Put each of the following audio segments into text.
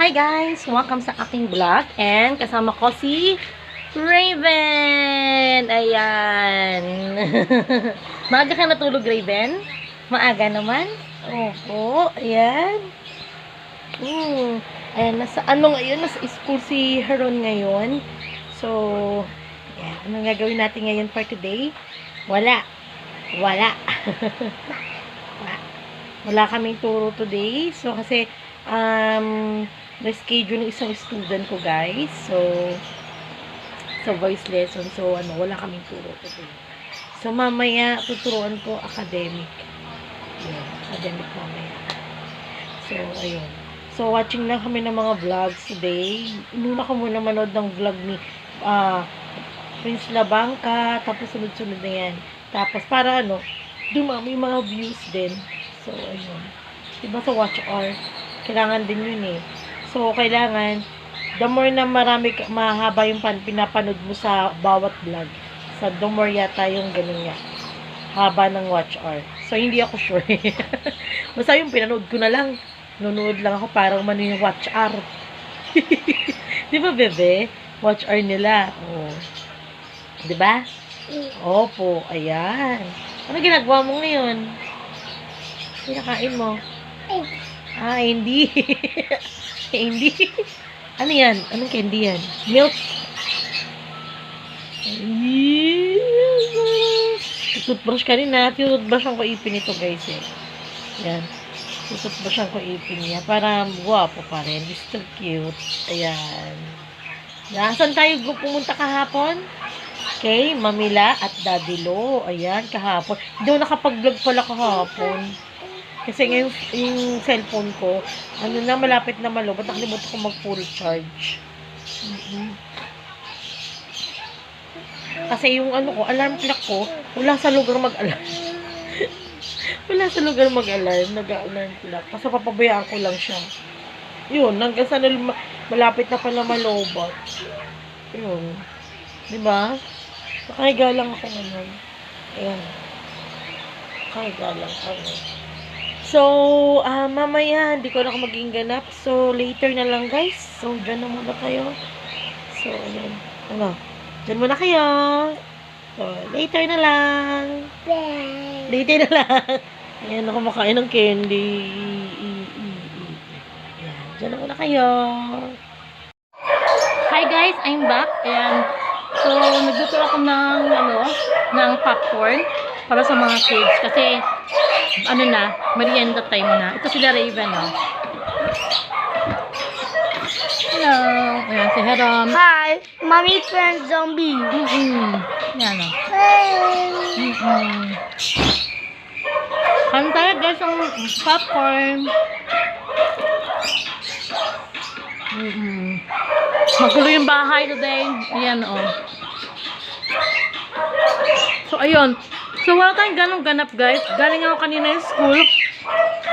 Hi guys! Welcome sa aking vlog and kasama ko si Raven! Ayan! Maaga ka natulog, Raven? Maaga naman? Opo, ayan. Mm. Ayan, nasa ano ngayon? Nasa school si Heron ngayon. So, ayan. Anong gagawin natin ngayon for today? Wala. Wala. Wala. Wala kaming turo today. So, kasi, um, na-schedule ng isang student ko, guys. So, sa voice lesson. So, ano, wala kaming turo today. So, mamaya, tuturuan ko academic. Yun, academic mamaya. So, ayun. So, watching lang kami ng mga vlogs today. Inuna ko muna manood ng vlog ni ah Prince Labangka. Tapos, sunod-sunod na yan. Tapos, para ano, dumami mga views din. So, ayun. Diba sa watch hour, kailangan din yun eh. So, kailangan, the more na marami, mahaba yung pan, pinapanood mo sa bawat vlog, sa the more yata yung ganun nga. Haba ng watch hour. So, hindi ako sure. Basta yung pinanood ko na lang. Nunood lang ako parang mano yung watch hour. Di ba, bebe? Watch hour nila. Oh. Di ba? Opo, ayan. Ano ginagawa mo ngayon? Pinakain mo? Ah, hindi. hindi. Ano yan? Anong candy yan? Milk. Tututbrush ka rin na. Tututbrushan ko ipin ito guys eh. Yan. Tututbrushan ko ipin niya. Para guwapo pa rin. Still cute. Ayan. Nasaan tayo pumunta kahapon? Kay Mamila at Daddy Lo. Ayan, kahapon. Hindi ako nakapag-vlog pala kahapon. Kasi ngayon, yung cellphone ko, ano na, malapit na malubot. Nakalimutan ko mag-full charge. Mhm. Kasi yung ano ko, alarm clock ko, wala sa lugar mag-alarm. wala sa lugar mag-alarm, nag-alarm clock. Kasi papabayaan ko lang siya. Yun, hanggang sa malapit na pala malobot. Yun. Di ba? Nakahiga lang ako ngayon. Ayan. Nakahiga lang ako. So, ah mamaya, hindi ko na ako maging ganap. So, later na lang, guys. So, dyan na muna kayo. So, ayan. Ano? Dyan muna kayo. So, later na lang. Later na lang. Ayan, ako makain ng candy. Ayan, dyan na muna kayo. Hi guys, I'm back. Ayan. So, nagluto ako ng, ano, ng popcorn para sa mga kids. Kasi, ano na, merienda time na. Ito sila Raven, oh. Hello. Ayan, si Heron. Hi, mommy friend zombie. Mm-mm. Ayan, oh. Hey. Mm-mm. Kain tayo guys ng popcorn. Mm-mm. Magulo yung bahay today. Ayan, oh. So, ayun. So, wala tayong ganong ganap, guys. Galing ako kanina yung school.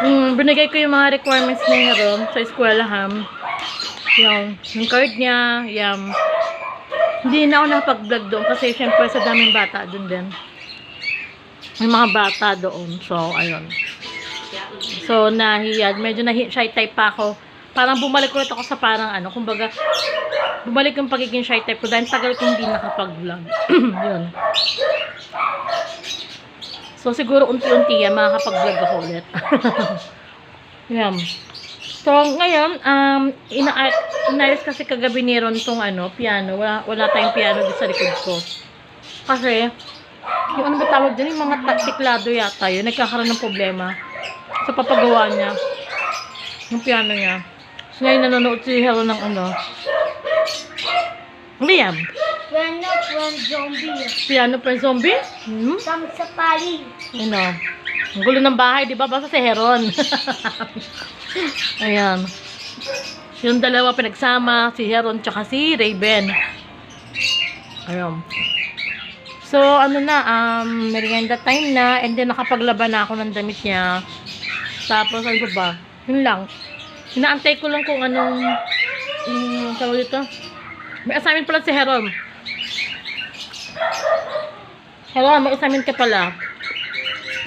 Mm, binigay ko yung mga requirements na yun sa eskwelahan. Yung, yung card niya, yung hindi na ako nakapag-vlog doon kasi syempre sa daming bata doon din. May mga bata doon. So, ayun. So, nahiya. Medyo nahi shy type pa ako. Parang bumalik ulit ako sa parang ano, kumbaga, bumalik yung pagiging shy type ko dahil tagal kong hindi nakapag-vlog. yun. So, siguro unti-unti yan, makakapag-vlog ako ulit. yan. So, ngayon, um, ina inayos kasi kagabi ni Ron tong ano, piano. Wala, wala tayong piano dito sa likod ko. Kasi, yung ano ba tawag dyan, yung mga tiklado yata yun, nagkakaroon ng problema sa papagawa niya. Yung piano niya. So, ngayon nanonood si Hero ng ano. Ano yan? Friend friend zombie. Piano pa zombie? Hmm? Sam sa pali. Ano? Ang gulo ng bahay, di ba? Basta si Heron. Ayan. Yung dalawa pinagsama, si Heron tsaka si Raven. Ayan. So, ano na, um, merienda time na, and then nakapaglaban na ako ng damit niya. Tapos, ano ba? Yun lang. Inaantay ko lang kung anong, um, tawag dito. May assignment pala si Heron. Heron, may assignment ka pala.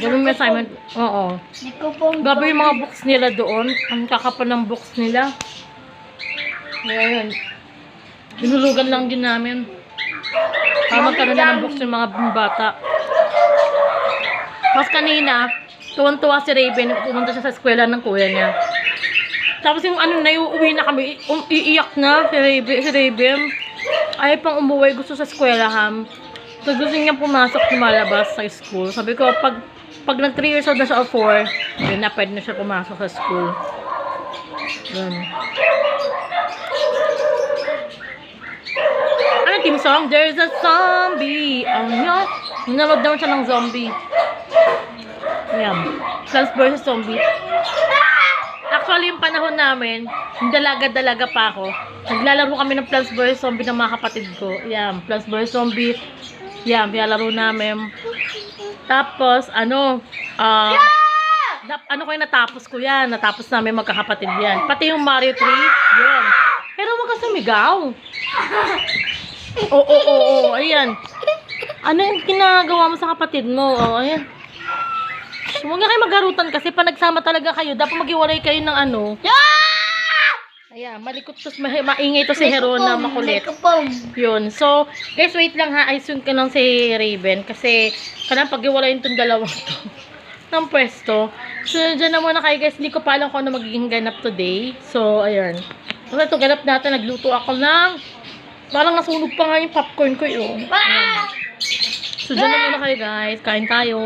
Ganun may assignment. Oo. Grabe yung mga books nila doon. Ang kakapal ng books nila. Ngayon, binulugan lang din namin. Para magkaroon na ng books yung mga bata. Tapos kanina, tuwan-tuwa si Raven, pumunta siya sa eskwela ng kuya niya. Tapos yung ano na, yung uwi na kami, um, iiyak na si Raven. Si Raven. Ayaw pang umuwi, gusto sa eskwela ham. So gusto niya pumasok, lumalabas sa school. Sabi ko, pag pag nag 3 years old na siya or 4, yun na, pwede na siya pumasok sa school. Yun. Ano team song? There's a zombie. Ano yun? Nanood naman siya ng zombie. Ayan. Plants vs. Zombie. Actually, yung panahon namin, dalaga-dalaga pa ako, naglalaro kami ng Plants vs. Zombie ng mga kapatid ko. Ayan, Plants vs. Zombie. Ayan, pinalaro namin. Tapos, ano, ah, nap, ano ko yung natapos ko yan. Natapos namin magkakapatid yan. Pati yung Mario 3, yun. Pero wag ka sumigaw. Oo, oo, oo, ayan. Ano yung ginagawa mo sa kapatid mo? Oo, ayan. Huwag nga kayo magharutan kasi pa nagsama talaga kayo, dapat maghiwalay kayo ng ano. Ayan, malikot to, ma- maingay to si Hero na makulit. Yun. So, guys, wait lang ha. Ayusin ko lang si Raven. Kasi, kanang pag-iwalayin itong dalawang to ng pwesto. So, dyan na muna kayo guys. Hindi ko pa alam kung ano magiging ganap today. So, ayun. So, ito ganap natin. Nagluto ako ng parang nasunog pa nga yung popcorn ko yun. Ayan. So, dyan na muna kayo guys. Kain tayo.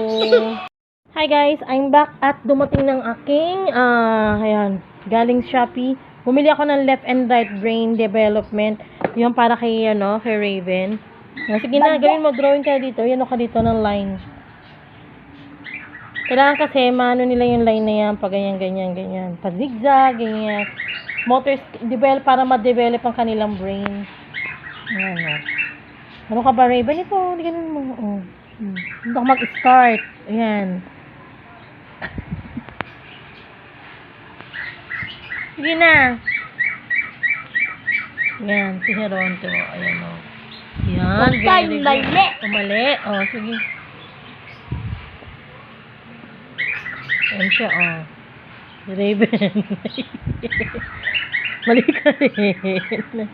Hi guys, I'm back at dumating ng aking, ah, ayan, galing Shopee. Bumili ako ng left and right brain development. Yung para kay, ano, kay Raven. Sige na, gawin mo, drawing ka dito. Yan ka dito ng line. Kailangan kasi, maano nila yung line na yan, pag ganyan, ganyan, ganyan. Pa zigzag, ganyan. Motor, develop, para ma-develop ang kanilang brain. Ayan. Ano ka ba, Raven? Ito, hindi ganun mo. Oh. Hmm. Hindi ako mag-start. Ayan. Sige na. Yan, si Heronto. Ayan o. Yan, Huwag very good. mali. Umali. O, sige. Ayan siya, o. Si Raven. Mali ka rin.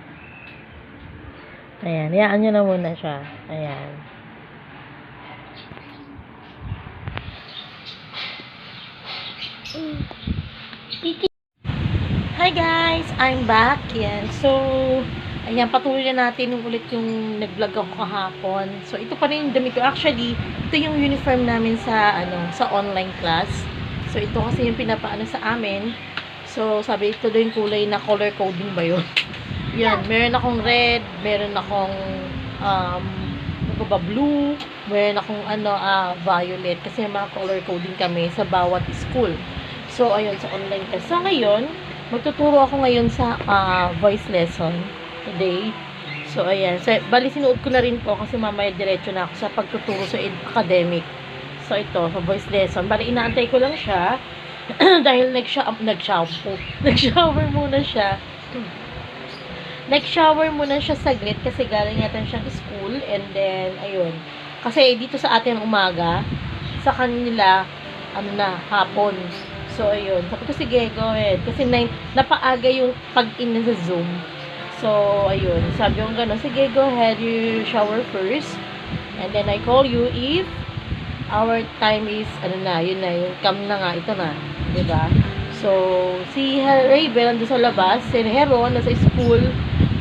Ayan, hayaan nyo na muna siya. Ayan. Hi guys! I'm back. Yan. So, ayan, patuloy na natin ulit yung nag-vlog ako kahapon. So, ito pa rin yung damit ko. Actually, ito yung uniform namin sa, ano, sa online class. So, ito kasi yung pinapaano sa amin. So, sabi, ito daw yung kulay na color coding ba yun? Yan, meron akong red, meron akong, um, ano ba, blue, meron akong, ano, ah, violet. Kasi mga color coding kami sa bawat school. So, ayun, sa online class. So, ngayon, magtuturo ako ngayon sa ah, voice lesson today. So, ayan. So, bali, sinuot ko na rin po kasi mamaya diretso na ako sa pagtuturo sa academic. So, ito, sa voice lesson. Bali, inaantay ko lang siya dahil nag-shower, nag-shampoo. Nag-shower muna siya. Nag-shower muna siya saglit kasi galing natin siyang school and then, ayun. Kasi dito sa atin umaga, sa kanila, ano na, hapon. So, ayun. Sabi ko, sige, go ahead. Kasi na, napaaga yung pag-in sa Zoom. So, ayun. Sabi ko gano'n, sige, go ahead. You shower first. And then I call you if our time is, ano na, yun na, yung come na nga, ito na. ba So, si Raven nandun sa labas, si Heron nasa school,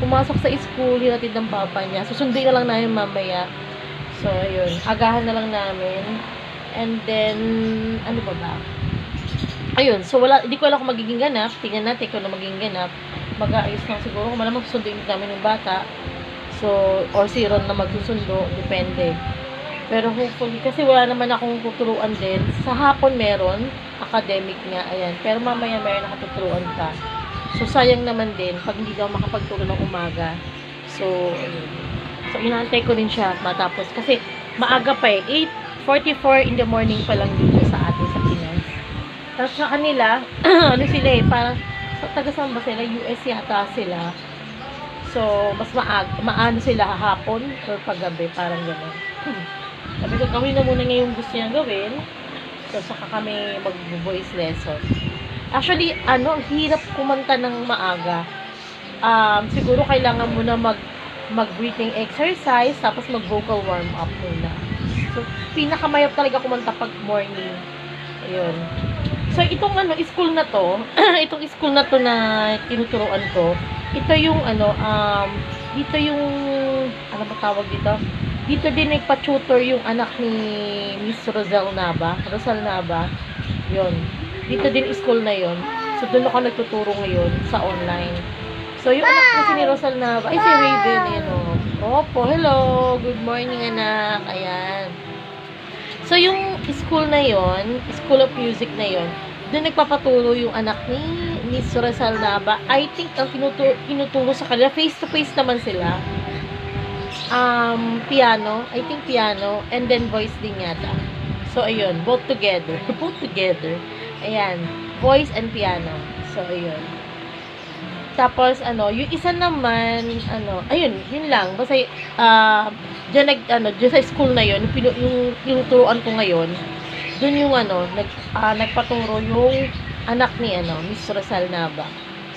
pumasok sa school, hinatid ng papa niya. Susunduin na lang namin mamaya. So, ayun. Agahan na lang namin. And then, ano ba ba? Ayun, so wala, hindi ko alam kung magiging ganap. Tingnan natin kung ano magiging ganap. Mag-aayos lang siguro. Kung malamang susunduin namin yung bata. So, or si Ron na magsusundo. Depende. Pero hopefully, kasi wala naman akong tuturuan din. Sa hapon meron, academic nga, ayan. Pero mamaya meron nakatuturuan ka. So, sayang naman din pag hindi daw makapagturo ng umaga. So. So, inaantay ko rin siya matapos. Kasi, maaga pa eh. 8.44 in the morning pa lang dito sa atin. Tapos sa kanila, ano sila eh, parang, sa taga saan ba sila? US yata sila. So, mas maag, maano sila hapon or paggabi, parang gano'n. Sabi ko, gawin na muna ngayon gusto niya gawin. So, saka kami mag-voice lesson. Actually, ano, hirap kumanta ng maaga. um, siguro kailangan mo na mag mag-breathing exercise, tapos mag-vocal warm-up muna. So, pinakamayap talaga kumanta pag morning. Ayun. So, itong ano, school na to, itong school na to na tinuturuan ko, ito yung ano, um, dito yung, ano ba tawag dito? Dito din nagpa-tutor yung anak ni Miss Rosel Nava, Rosal Nava. Yun. Dito din school na yon. So, doon ako nagtuturo ngayon sa online. So, yung anak kasi ni Rosal Nava, ay si Raven, ayan o. Opo, hello, good morning anak, ayan. So, yung school na yon, School of Music na yon, doon nagpapaturo yung anak ni Miss Rosal Nava. I think ang tinuturo, tinuturo sa kanila, face-to-face naman sila. Um, piano, I think piano, and then voice din yata. So, ayun, both together. both together. Ayan, voice and piano. So, ayun. Tapos, ano, yung isa naman, ano, ayun, yun lang. Basta, ah, dyan nag, ano, dyan sa school na yun, yung, yung tinuturoan ko ngayon, dun yung, ano, nag, ah, nagpaturo yung anak ni, ano, Miss Rosal Nava.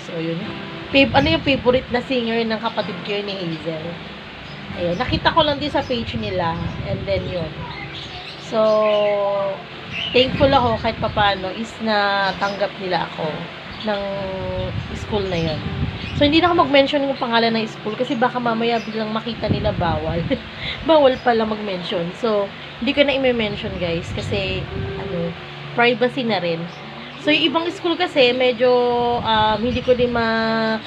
So, yun. Fav- ano yung favorite na singer ng kapatid ko ni Hazel? Ayun, nakita ko lang din sa page nila. And then, yun. So, thankful ako kahit papano is na tanggap nila ako ng school na yun. So, hindi na ako mag-mention ng pangalan ng school kasi baka mamaya biglang makita nila bawal. bawal pala mag-mention. So, hindi ko na i-mention guys kasi, ano, privacy na rin. So, yung ibang school kasi, medyo, um, hindi ko din ma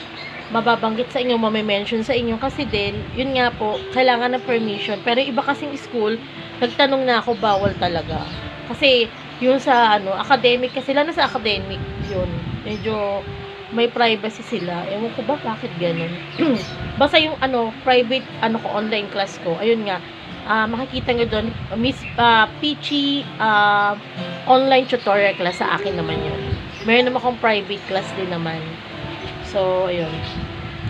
mababanggit sa inyo, mame-mention sa inyo kasi din, yun nga po, kailangan ng permission. Pero yung iba kasing school, nagtanong na ako, bawal talaga. Kasi, yung sa, ano, academic, kasi lalo sa academic, yun, medyo, may privacy sila. Ewan ko ba bakit ganun. Basta yung, ano, private, ano ko, online class ko, ayun nga, ah makikita nyo doon, Miss ah, Peachy ah, online tutorial class sa akin naman yun. Meron naman akong private class din naman. So, ayun.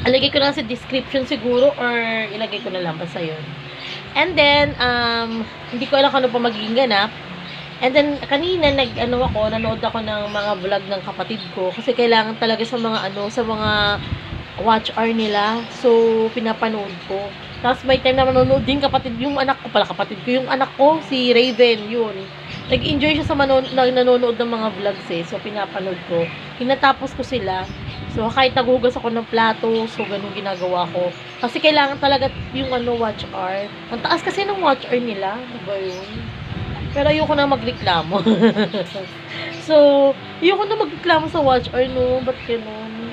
Alagay ko na sa description siguro or ilagay ko na lang basta yun. And then, um, hindi ko alam kung ano pa magiging ganap. And then, kanina, nag, ano ako, nanood ako ng mga vlog ng kapatid ko. Kasi kailangan talaga sa mga, ano, sa mga watch hour nila. So, pinapanood ko. Tapos may time na manonood din kapatid, yung anak ko pala, kapatid ko, yung anak ko, si Raven, yun. Nag-enjoy siya sa manon, na, nanonood ng mga vlogs eh. So, pinapanood ko. Tinatapos ko sila. So, kahit nagugas ako ng plato, so, ganun ginagawa ko. Kasi kailangan talaga yung ano, watch hour. Ang taas kasi ng watch hour nila. Ano yun? Pero ayoko na magreklamo. so, ayoko na magreklamo sa watch hour, no? Ba't ganun?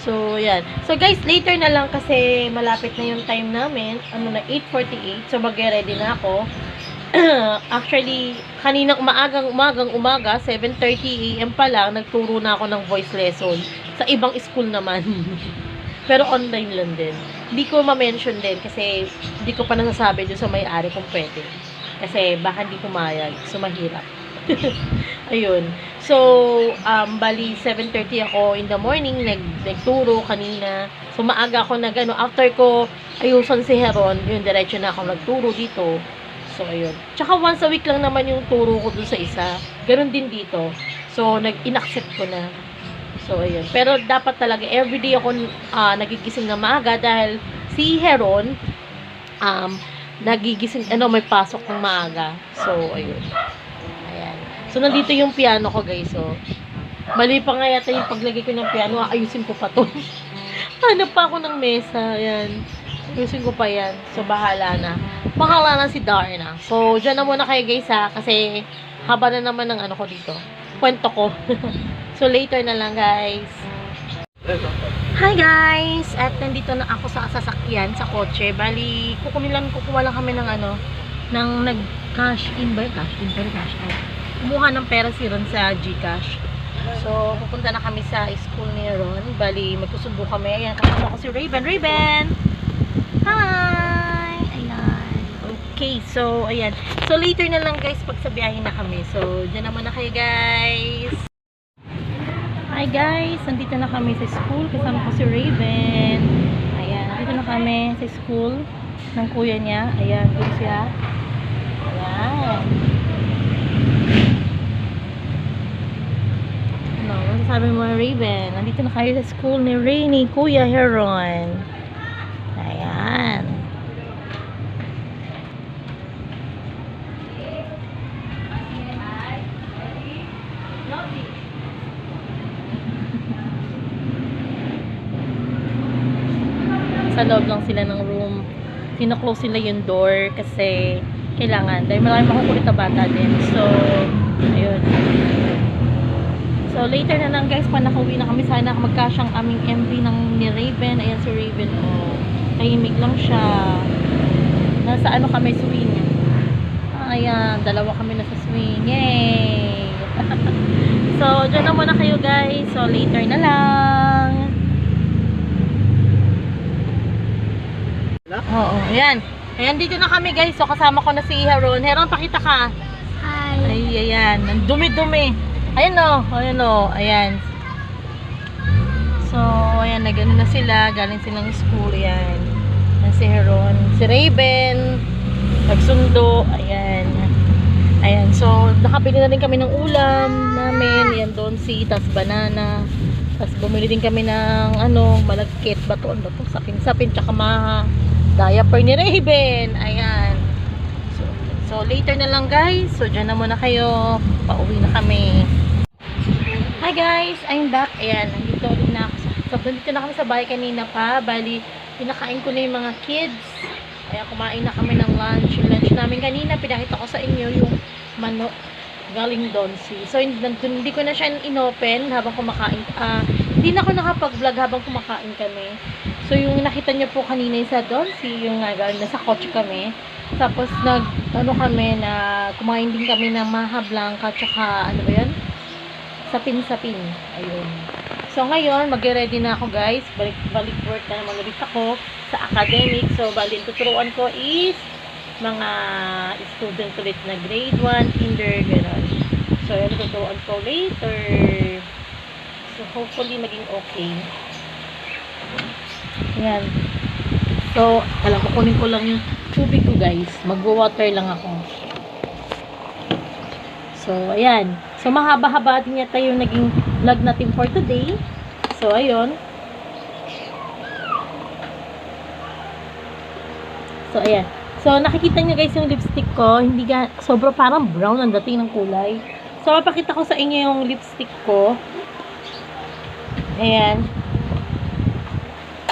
So, yan. So, guys, later na lang kasi malapit na yung time namin. Ano na, 8.48. So, mag-ready na ako. Actually, kaninang umagang umagang umaga, 7.30 a.m. pa lang, nagturo na ako ng voice lesson. Sa ibang school naman. Pero online lang din. Hindi ko ma-mention din kasi hindi ko pa nasasabi doon sa may-ari kung pwede. Kasi baka hindi pumayag. So, mahirap. Ayun. So, um, bali, 7.30 ako in the morning, nag, nagturo kanina. So, maaga ako nag, ano, after ko ayusan si Heron, yun, diretso na ako nagturo dito. So, ayun. Tsaka once a week lang naman yung turo ko dun sa isa. Ganon din dito. So, nag-inaccept ko na. So, ayun. Pero dapat talaga, everyday ako ah, nagigising na maaga dahil si Heron, um, nagigising, ano, may pasok ng maaga. So, ayun. Ayan. So, nandito yung piano ko, guys. So, mali pa nga yata yung paglagay ko ng piano. Ayusin ko pa to. Hanap pa ako ng mesa. Ayan. Ayusin ko pa yan. So, bahala na. Bahala na si Darna. So, dyan na muna kayo, guys, ha. Kasi, haba na naman ng ano ko dito. Kwento ko. so, later na lang, guys. Hi guys! At nandito na ako sa sasakyan, sa kotse. Bali, kukumilan, kukuha lang kami ng ano, ng nag-cash in ba? Cash in, pero cash out. Kumuha ng pera si Ron sa Gcash. So, pupunta na kami sa school ni Ron. Bali, magsusundo kami. Ayan, kasama ko si Raven. Raven! Hi! Ayan. Okay, so, ayan. So, later na lang guys, pag sa na kami. So, dyan naman na kayo guys. Hi guys, nandito na kami sa school. Kasama ko si Raven. Ayan, nandito na kami sa school ng kuya niya. Ayan, doon siya. Ayan. Ano, ano sabi mo? Raven. Nandito na kayo sa school ni Rainy, Kuya Heron. Ayan. Sa loob lang sila ng room. Sino-close sila yung door kasi kailangan. Dahil marami makukulit na bata din. So, ayun. So, later na lang guys, pa nakauwi na kami. Sana magkasyang aming MV ng ni Raven. Ayan si Raven, oh. Tahimik lang siya. Nasa ano kami, swing. Ayan, dalawa kami nasa swing. Yay! so, dyan na muna kayo guys. So, later na lang. Oo, ayan. Ayan, dito na kami guys. So, kasama ko na si Heron. Heron, pakita ka. Hi. Ay, ayan. Ang dumi-dumi. Ayan o. Ayan o. Ayan. So, ayan. Na ganun na sila. Galing silang school. Ayan. Ayan si Heron. Si Raven. Nagsundo. Ayan. Ayan. So, nakabili na rin kami ng ulam namin. Ayan doon si tas banana. Tapos bumili din kami ng ano, malagkit. Bato, ano to? Sapin-sapin. Tsaka maha. Diaper ni Raven. Ayan. So, so, later na lang guys. So, dyan na muna kayo. Pauwi na kami. Hi guys! I'm back. Ayan, nandito ulit na ako. So, nandito na kami sa bahay kanina pa. Bali, pinakain ko na yung mga kids. Kaya kumain na kami ng lunch. Yung lunch namin kanina, pinakita ko sa inyo yung manok galing Donsi. So, hindi, ko na siya inopen habang kumakain. Ah, hindi na ako nakapag-vlog habang kumakain kami. So, yung nakita niyo po kanina sa Donsi, yung galing nasa kotse kami. Tapos, nag, ano kami, na kumain din kami ng maha blanca, tsaka, ano ba yun? Sapin-sapin. Ayun. So, ngayon, mag-ready na ako, guys. Balik, balik work na naman ulit ako sa academic. So, bali, tuturuan ko is mga student ulit na grade 1, kinder, gano'n. So, yun, tuturuan ko later. So, hopefully, maging okay. Ayan. So, alam ko, kunin ko lang yung tubig ko, guys. Magwa-water lang ako. So, ayan. So, mahaba-haba din yata yung naging vlog natin for today. So, ayun. So, ayan. So, nakikita niyo guys yung lipstick ko. Hindi ga, sobra parang brown ang dating ng kulay. So, mapakita ko sa inyo yung lipstick ko. Ayan.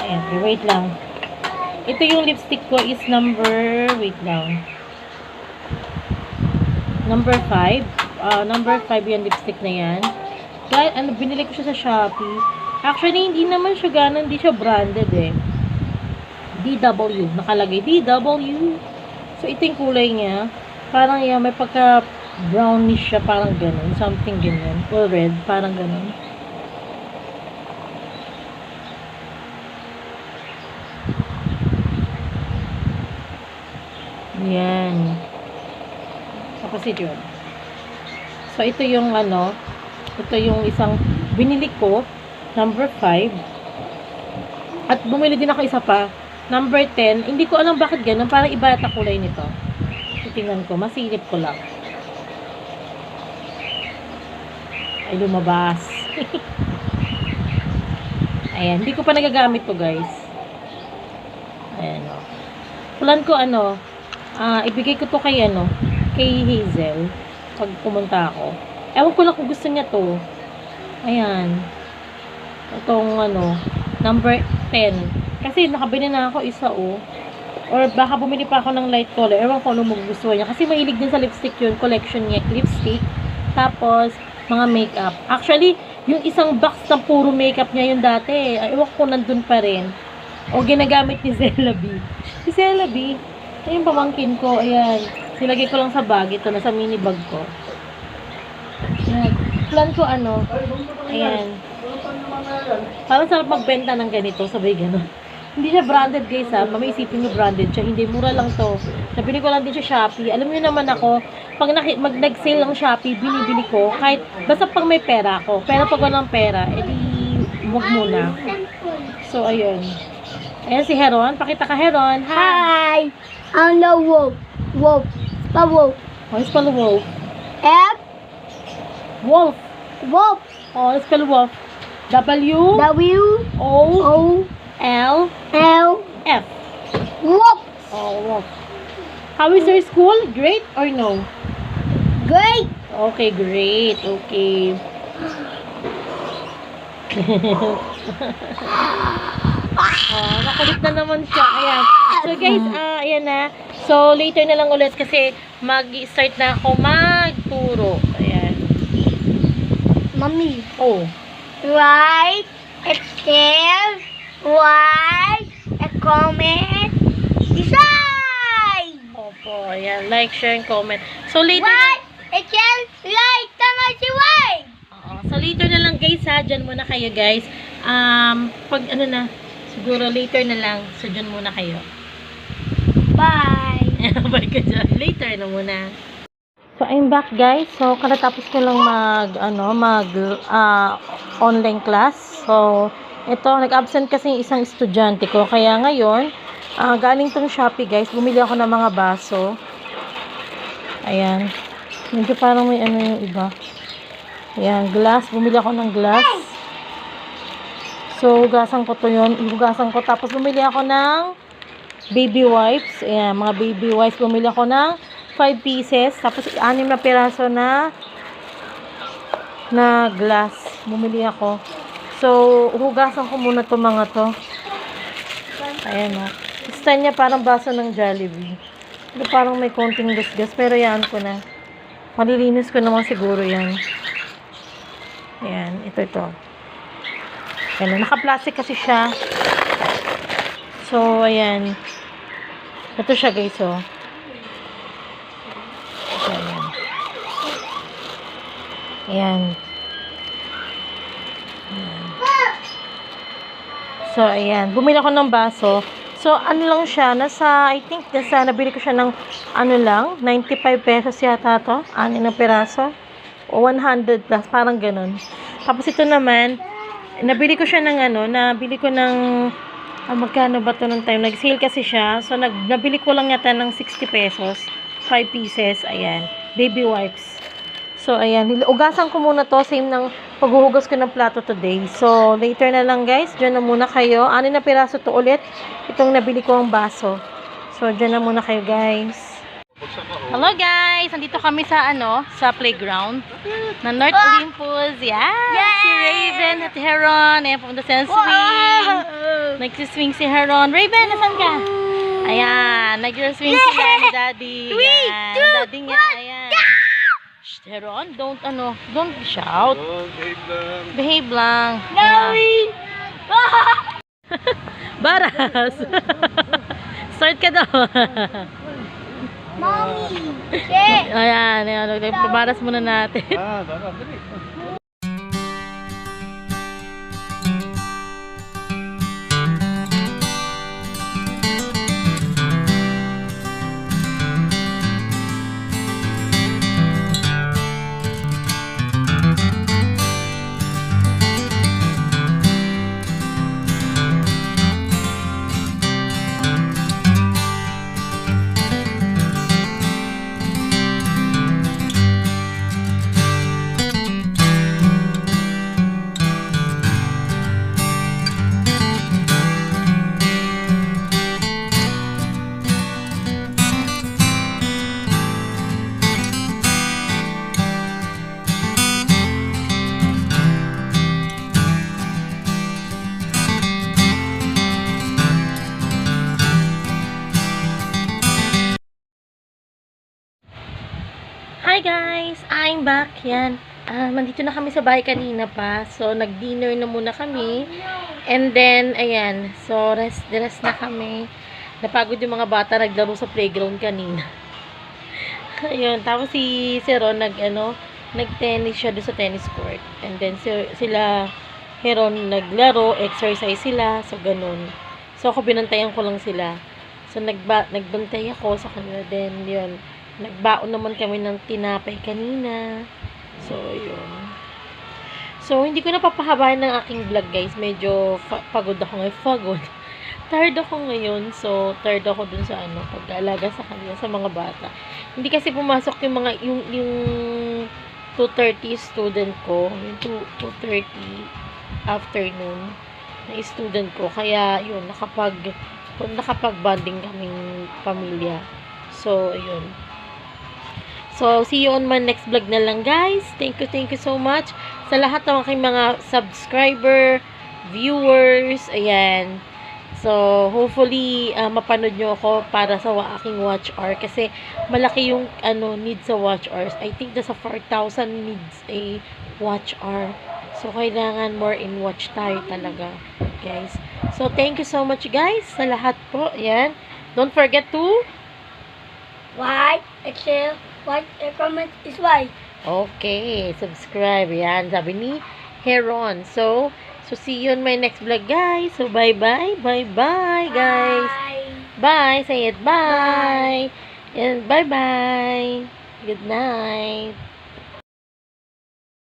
Ayan, okay, wait lang. Ito yung lipstick ko is number, wait lang. Number 5. Ah, number 5 yung lipstick na yan. Dahil, ano, binili ko siya sa Shopee. Actually, hindi naman siya ganun, hindi siya branded eh. DW. Nakalagay DW. So, ito yung kulay niya. Parang yan, may pagka brownish siya, parang ganun. Something ganun. Or red, parang ganun. Yan. Yun. So, ito yung ano, ito yung isang binili ko, number 5. At bumili din ako isa pa, number 10. Hindi ko alam bakit ganun, parang iba yata kulay nito. Titingnan ko, masilip ko lang. Ay, lumabas. Ayan, hindi ko pa nagagamit to guys. Ayan o. Plan ko ano, ah ibigay ko to kay ano, kay Hazel pag pumunta ako. Ewan ko lang kung gusto niya to. Ayan. Itong ano, number 10. Kasi nakabili na ako isa oh. Or baka bumili pa ako ng light color. Ewan ko ano magugustuhan niya. Kasi mahilig din sa lipstick yun. Collection niya. Lipstick. Tapos, mga makeup. Actually, yung isang box na puro makeup niya yun dati. Ewan ko nandun pa rin. O ginagamit ni Zella B. Si Zella B, ayun pamangkin ko. Ayan. Silagay ko lang sa bag. Ito, nasa mini bag ko. Plan ko ano. Ayan. Parang sarap magbenta ng ganito. Sabay gano'n. Hindi siya branded guys ha. Mamay isipin mo branded siya. Hindi, mura lang to. Nabili ko lang din siya Shopee. Alam niyo naman ako, pag nag-sale ng Shopee, binibili ko. Kahit, basta pag may pera ako. Pero pag walang pera, edi, wag muna. So, ayun. Ayan si Heron. Pakita ka Heron. Hi! Hi. I'm the wolf. Wolf. The wolf. Oh, spell wolf. F. Wolf. Wolf. Oh, spell wolf. W W O O L L F. Wolf. Oh, How is your school? Great or no? Great. Okay, great. Okay. oh, nakulit na naman siya. Ayan. So guys, ah, ayan na. So later na lang ulit kasi mag-start na ako magturo. Ayan. Mommy. Oh. Write a tell. Write a comment. Decide. Opo, ayan. Like, share, and comment. So later Write a. Like tama si Why. Oo. So later na lang guys ha, dyan muna kayo guys. Um, pag ano na, siguro later na lang, so dyan muna kayo. Bye. Bye ka dyan. Later na muna. So I'm back guys. So katatapos ko lang mag, ano, mag ah, online class. So ito, nag-absent kasi isang estudyante ko. Kaya ngayon, ah, galing tong Shopee guys, bumili ako ng mga baso. Ayan. Medyo parang may ano yung iba. Ayan, glass. Bumili ako ng glass. So, hugasan ko to yun. Hugasan ko. Tapos, bumili ako ng baby wipes. Ayan, mga baby wipes. Bumili ako ng 5 pieces. Tapos, 6 na piraso na na glass. Bumili ako. So, hugasan ko muna to mga to. Ayan o. Stand niya parang baso ng Jollibee. Pero parang may konting gasgas. Pero yan ko na. Malilinis ko naman siguro yan. Ayan, ito ito. Ayan, naka-plastic kasi siya. So, ayan. Ito siya guys, oh. Ito, ayan. So, ayan. Bumili ako ng baso. So, ano lang siya, nasa, I think, nasa, nabili ko siya ng, ano lang, 95 pesos yata to. Anin na peraso. O 100 plus, parang ganun. Tapos ito naman, nabili ko siya ng ano, nabili ko ng, ah, magkano ba to nung time? Nag-sale kasi siya. So, nag, nabili ko lang yata ng 60 pesos. 5 pieces, ayan. Baby wipes. So, ayan. Ugasan ko muna to. Same ng paghuhugas ko ng plato today. So, later na lang guys. Diyan na muna kayo. Ano na piraso to ulit? Itong nabili ko ang baso. So, diyan na muna kayo guys. Hello guys! Nandito kami sa ano, sa playground na North Olympus. Yeah! Si Raven at Heron. Ayan, pumunta sa swing. Nagsiswing si Heron. Raven, nasan ka? Ayan, nag-swing sila ni Daddy. Three, two, Daddy nga, ayan. Shh, Heron, don't ano, don't shout. Oh, babe lang. Behave lang. Baras! Start ka daw. Mommy. Ayan, ayan. Pabaras muna natin. Ah, dara, I'm back. Yan. Ah, nandito na kami sa bahay kanina pa. So, nag-dinner na muna kami. And then, ayan. So, rest, rest na kami. Napagod yung mga bata naglaro sa playground kanina. Ayun. Tapos si, si Ron, nag, ano, nag-tennis siya doon sa tennis court. And then, si, sila, Heron, naglaro, exercise sila. So, ganun. So, ako binantayan ko lang sila. So, nagba, nagbantay ako sa kanila. Then, yun. Nagbaon naman kami ng tinapay kanina. So, yun. So, hindi ko napapahabayan ng aking vlog, guys. Medyo pagod ako ngayon. Pagod. Tired ako ngayon. So, tired ako dun sa ano, pag-aalaga sa kanila, sa mga bata. Hindi kasi pumasok yung mga, yung, yung 2.30 student ko. Yung 2, 2.30. afternoon na student ko. Kaya, yun, nakapag, nakapag-bonding kaming pamilya. So, yun. So, see you on my next vlog na lang, guys. Thank you, thank you so much sa lahat ng aking mga subscriber, viewers, ayan. So, hopefully, uh, mapanood nyo ako para sa aking watch hour. Kasi, malaki yung, ano, need sa watch hours. I think nasa 4,000 needs a watch hour. So, kailangan more in watch tayo talaga, guys. So, thank you so much, guys, sa lahat po. Ayan. Don't forget to White, Excel, white, uh, comment is white. Okay, subscribe. Yan, sabi ni Heron. So, so see you on my next vlog, guys. So, bye-bye. Bye-bye, guys. Bye. Bye. Say it, bye. And bye-bye. Good night.